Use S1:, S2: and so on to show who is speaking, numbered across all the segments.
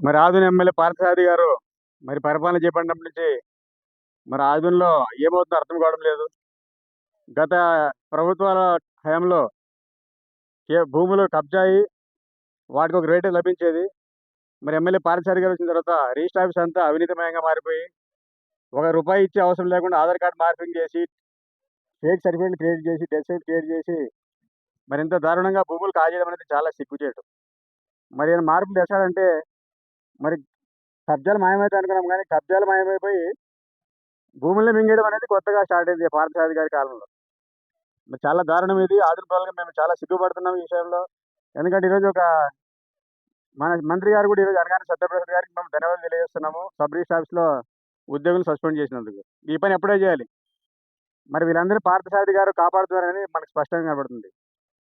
S1: మరి ఆదుని ఎమ్మెల్యే పార్థసారథి గారు మరి పరిపాలన చేపట్టినప్పటి నుంచి మరి ఆధునలో ఏమవుతుందో అర్థం కావడం లేదు. గత ప్రభుత్వాల హయాంలో భూములు కబ్జా అయ్యి వాటికి ఒక రేటు లభించేది. మరి ఎమ్మెల్యే పార్థసారథి గారు వచ్చిన తర్వాత రిజిస్టర్ ఆఫీస్ అంతా అవినీతిమయంగా మారిపోయి ఒక రూపాయి ఇచ్చే అవసరం లేకుండా ఆధార్ కార్డు మార్పింగ్ చేసి ఫేక్ సర్టిఫికేట్లు క్రియేట్ చేసి డెత్ సర్టిఫికేట్ క్రియేట్ చేసి మరి ఇంత దారుణంగా భూములు కాజేయడం అనేది చాలా సిగ్గుచేటు. మరి ఏమైనా మార్పులు తెచ్చాడంటే మరి కబ్జాలు మాయమైతే అనుకున్నాం కానీ కబ్జాలు మాయమైపోయి భూముల్లో మింగేయడం అనేది కొత్తగా స్టార్ట్ అయింది పార్థసారథి గారి కాలంలో. మరి చాలా దారుణం ఇది. ఆధునిక మేము చాలా సిగ్గుపడుతున్నాం ఈ విషయంలో. ఎందుకంటే ఈరోజు ఒక మన మంత్రి గారు కూడా ఈరోజు అనగానే సత్యప్రసాద్ గారికి మేము ధన్యవాదాలు తెలియజేస్తున్నాము. సబ్ రిజిస్టర్ ఆఫీస్లో ఉద్యోగులు సస్పెండ్ చేసినందుకు. ఈ పని ఎప్పుడే చేయాలి. మరి వీళ్ళందరూ పార్థసారథి గారు కాపాడుతున్నారని మనకు స్పష్టంగా కనబడుతుంది.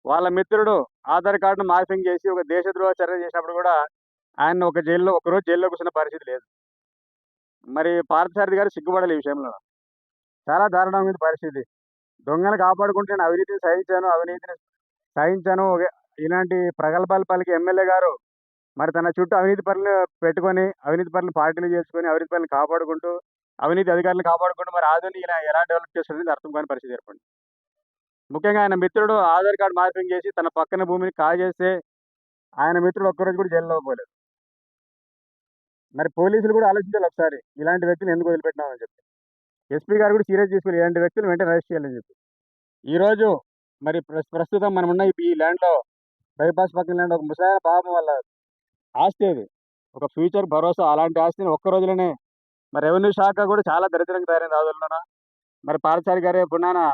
S1: వాళ్ళ మిత్రుడు ఆధార్ కార్డును మార్పింగ్ చేసి ఒక దేశద్రోహ చర్య చేసినప్పుడు కూడా ఆయన ఒక జైల్లో ఒక రోజు జైల్లో కూర్చున్న పరిస్థితి లేదు. మరి పార్థసారథి గారు సిగ్గుపడాలి ఈ విషయంలో. చాలా దారుణమైన పరిస్థితి. దొంగలు కాపాడుకుంటే నేను అవినీతిని సహించాను అవినీతిని సహించాను. ఇలాంటి ప్రగల్భాలు పలికి ఎమ్మెల్యే గారు మరి తన చుట్టూ అవినీతి పనులు పెట్టుకొని అవినీతి పనులు పార్టీలు చేసుకొని అవినీతి పనులు కాపాడుకుంటూ అవినీతి అధికారులను కాపాడుకుంటూ మరి ఆధునిక ఇలా ఎలా డెవలప్ చేస్తుంది అర్థం కాని పరిస్థితి ఏర్పడింది. ముఖ్యంగా ఆయన మిత్రుడు ఆధార్ కార్డు మార్పింగ్ చేసి తన పక్కన భూమిని కాజేస్తే ఆయన మిత్రుడు ఒక్కరోజు కూడా జైల్లో పోలేదు. మరి పోలీసులు కూడా ఆలోచించాలి ఒకసారి. ఇలాంటి వ్యక్తులు ఎందుకు వదిలిపెట్టినామని చెప్పి. ఎస్పీ గారు కూడా సీరియస్ తీసుకుని ఇలాంటి వ్యక్తులు వెంటనే అరెస్ట్ చేయాలని చెప్పి. ఈరోజు మరి ప్రస్తుతం మనం ఉన్న ఈ ల్యాండ్లో బైపాస్ పక్కన ల్యాండ్ ఒక ముసాయిన పాపం వల్ల ఆస్తి అది. ఒక ఫ్యూచర్ భరోసా అలాంటి ఆస్తిని ఒక్క రోజులోనే మరి రెవెన్యూ శాఖ కూడా చాలా దరిద్రంగా తయారైంది ఆదుల్లోన మరి పాలచారి గారే పున్నాన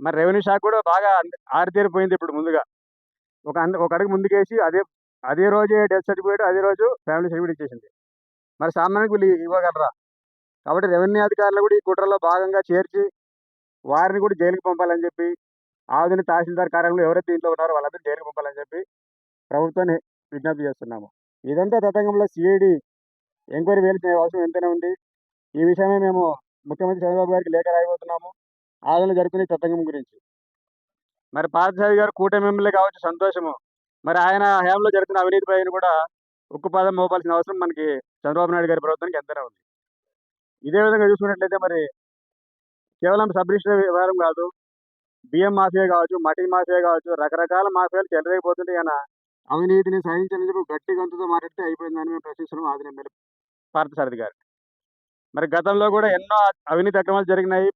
S1: మరి రెవెన్యూ శాఖ కూడా బాగా అంద- ఆరితేరిపోయింది ఇప్పుడు ముందుగా. ఒక ఒక అడుగు ముందుకేసి అదే అదే రోజే డెత్ సర్టిఫికేట్ అదే రోజు ఫ్యామిలీ సర్టిఫికేట్ ఇచ్చేసింది. మరి సామాన్యులకు వీళ్ళు ఇవ్వగలరా? కాబట్టి రెవెన్యూ అధికారులు కూడా ఈ కుట్రలో భాగంగా చేర్చి వారిని కూడా జైలుకి పంపాలని చెప్పి ఆధునిక తహసీల్దార్ కార్యాలయంలో ఎవరైతే దీంట్లో ఉన్నారో వాళ్ళందరూ జైలుకి పంపాలని చెప్పి ప్రభుత్వాన్ని విజ్ఞప్తి చేస్తున్నాము. ఇదంతా తతంగంలో సిఐడి ఎంక్వైరీ వేయాల్సిన అవసరం ఎంతనే ఉంది. ఈ విషయమే మేము ముఖ్యమంత్రి చంద్రబాబు గారికి లేఖ రాయబోతున్నాము. ఆదరణ జరుపుకునే తతంగం గురించి. మరి పార్థసారి గారు కూటమి ఎమ్మెల్యే కావచ్చు సంతోషము. మరి ఆయన హయాంలో జరుగుతున్న అవినీతి పైన కూడా ఉక్కు పాదం మోపాల్సిన అవసరం మనకి చంద్రబాబు నాయుడు గారి ప్రభుత్వానికి ఎంతైనా ఉంది. ఇదే విధంగా చూసుకున్నట్లయితే మరి కేవలం సబ్ రిజిస్టర్ వ్యవహారం కాదు బియ్యం మాఫియా కావచ్చు మట్టి మాఫియా కావచ్చు రకరకాల మాఫియాలు చెలరేగిపోతుంటే ఆయన అవినీతిని సహించని చెప్పి గట్టి గొంతుతో మాట్లాడితే అయిపోయిందని మేము ప్రశ్నిస్తున్నాం ఆదిన ఎమ్మెల్యే పార్థసారథి గారు. మరి గతంలో కూడా ఎన్నో అవినీతి అక్రమాలు జరిగినాయి.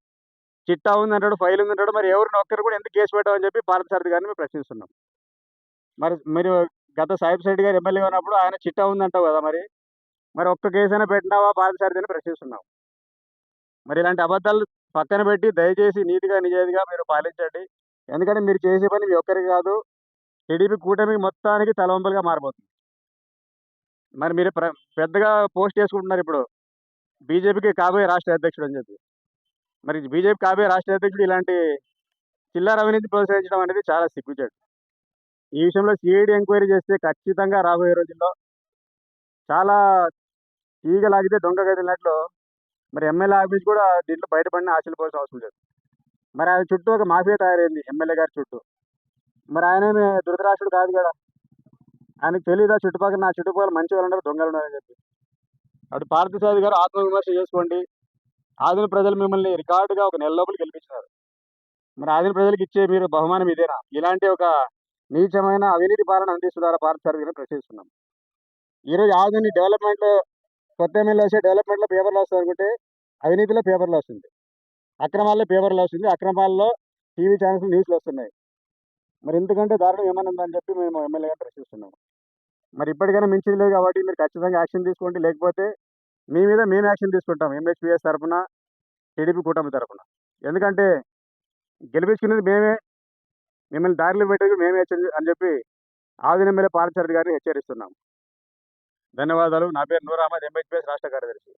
S1: చిట్టా ఉంది అంటాడు ఫైల్ ఉంది అంటాడు మరి ఎవరిని ఒక్కరు కూడా ఎందుకు కేసు పెట్టామని చెప్పి పార్థసారథి గారిని మేము ప్రశ్నిస్తున్నాం. మరి మీరు గత సాహిబ్ రెడ్డి గారు ఎమ్మెల్యే ఉన్నప్పుడు ఆయన చిట్టా ఉందంటావు కదా మరి. మరి ఒక్క కేసు అయినా పెట్టినావా అని ప్రశ్నిస్తున్నావు. మరి ఇలాంటి అబద్ధాలు పక్కన పెట్టి దయచేసి నీతిగా నిజాయితీగా మీరు పాలించండి. ఎందుకంటే మీరు చేసే పని మీ ఒక్కరికి కాదు. టీడీపీ కూటమి మొత్తానికి తలవంపులుగా మారిపోతుంది. మరి మీరు ప్ర- పెద్దగా పోస్ట్ చేసుకుంటున్నారు ఇప్పుడు. బీజేపీకి కాబోయే రాష్ట్ర అధ్యక్షుడు అని చెప్పి. మరి బీజేపీ కాబోయే రాష్ట్ర అధ్యక్షుడు ఇలాంటి చిల్లర అవినీతి ప్రోత్సహించడం అనేది చాలా సిగ్గుచేటు. ఈ విషయంలో సిఐడి ఎంక్వైరీ చేస్తే ఖచ్చితంగా రాబోయే రోజుల్లో చాలా ఈగ లాగితే దొంగ గదిలినట్లు మరి ఎమ్మెల్యే ఆఫీస్ కూడా దీంట్లో బయటపడిన ఆశలు పోవాల్సిన అవసరం లేదు. మరి ఆయన చుట్టూ ఒక మాఫియా తయారైంది ఎమ్మెల్యే గారి చుట్టూ. మరి ఆయనేమి ధృతరాష్ట్రుడు కాదు కదా. ఆయనకు తెలియదా చుట్టుపక్కల నా చుట్టుపక్కల మంచి వాళ్ళు ఉన్నారు దొంగలు ఉన్నారని చెప్పి. అటు పార్థసాది గారు ఆత్మవిమర్శ చేసుకోండి. ఆదిన ప్రజలు మిమ్మల్ని రికార్డుగా ఒక నెల లోపల గెలిపించినారు. మరి ఆదిన ప్రజలకు ఇచ్చే మీరు బహుమానం ఇదేనా? ఇలాంటి ఒక నీచమైన అవినీతి పాలన అందిస్తున్నారా భారత్ సర్వీని ప్రశ్నిస్తున్నాం ఈరోజు ఆదిని డెవలప్మెంట్లో కొత్త ఎమ్మెల్యే వచ్చే డెవలప్మెంట్లో పేపర్లు వస్తుంది అనుకుంటే అవినీతిలో పేపర్లు వస్తుంది. అక్రమాల్లో పేపర్లు వస్తుంది. అక్రమాల్లో టీవీ ఛానల్స్ న్యూస్లు వస్తున్నాయి. మరి ఎందుకంటే దారుణం ఏమైనా ఉందని చెప్పి మేము ఎమ్మెల్యే ప్రశ్నిస్తున్నాము మరి ఇప్పటికైనా మించింది లేదు కాబట్టి మీరు ఖచ్చితంగా యాక్షన్ తీసుకోండి. లేకపోతే మీ మీద మేము యాక్షన్ తీసుకుంటాం. ఎంహెచ్పిఎస్ తరఫున టీడీపీ కూటమి తరఫున. ఎందుకంటే గెలిపించుకునేది మేమే మిమ్మల్ని దారిలో పెట్టేది మేమే అని చెప్పి ఆదిన ఎమ్మెల్యే పాలచారి గారిని హెచ్చరిస్తున్నాం. ధన్యవాదాలు. నా పేరు నూర్ అహ్మద్ రాష్ట్ర కార్యదర్శి.